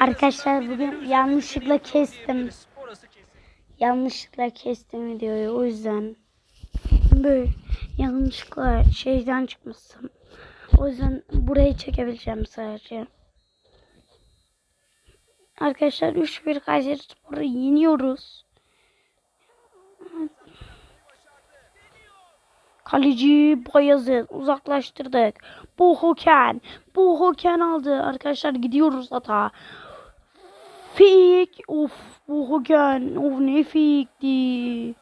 Arkadaşlar bugün yanlışlıkla kestim. Yanlışlıkla kestim videoyu o yüzden. Böyle yanlışlıkla şeyden çıkmışsın. O yüzden burayı çekebileceğim sadece. Arkadaşlar 3-1 Kayseri Spor'u yeniyoruz. Kaleci Bayazıt uzaklaştırdık. Bu Hoken. Bu Hoken aldı. Arkadaşlar gidiyoruz hata. Fik. Of bu Hoken. Of ne fikti.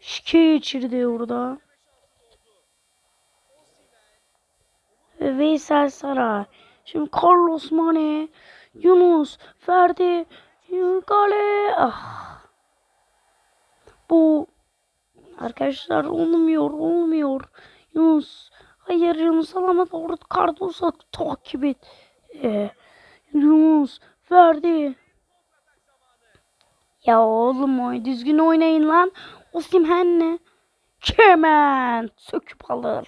Şike geçirdi orada. Ve Veysel Sara. Şimdi Carlos Mane. Yunus. Ferdi. Kale. Ah. Bu Arkadaşlar olmuyor olmuyor. Yunus. Hayır Yunus alamadı. Orada Cardoso takip et. Ee, Yunus. Verdi. Ya oğlum oy düzgün oynayın lan. Osimhen ne? Kemen söküp alır.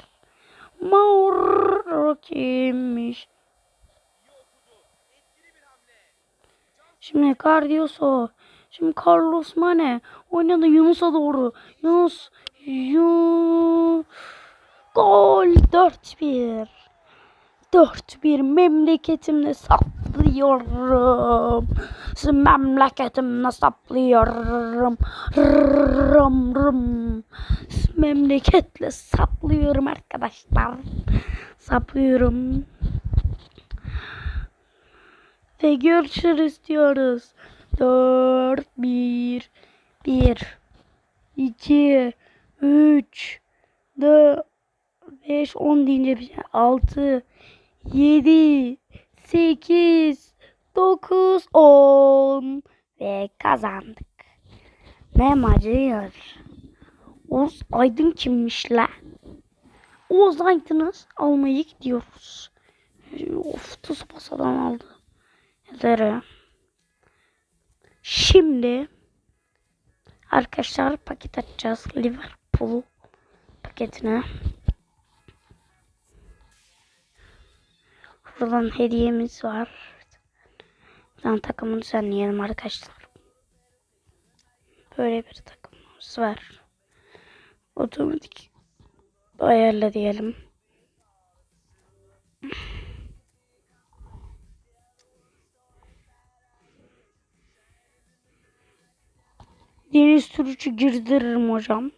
Mauro kimmiş? Şimdi Cardoso. Şimdi Carlos Mane oynadı Yunus'a doğru. Yunus Yunus gol 4-1. 4-1 memleketimde saplıyorum. Memleketimde saplıyorum. Rım rım. Memleketle saplıyorum arkadaşlar. Saplıyorum. Ve görüşürüz diyoruz. 4 1 1 2 3 4 5 10 deyince bir şey. 6 7 8 9 10 ve kazandık. Ne maçı Oğuz Aydın kimmiş la? Oğuz Aydın'ı almaya gidiyoruz. Of tuz pasadan aldı. Ederim. Şimdi arkadaşlar paket açacağız. Liverpool paketine. Buradan hediyemiz var. Buradan takımını düzenleyelim arkadaşlar. Böyle bir takımımız var. Otomatik ayarla diyelim. Deniz sürücü girdiririm hocam.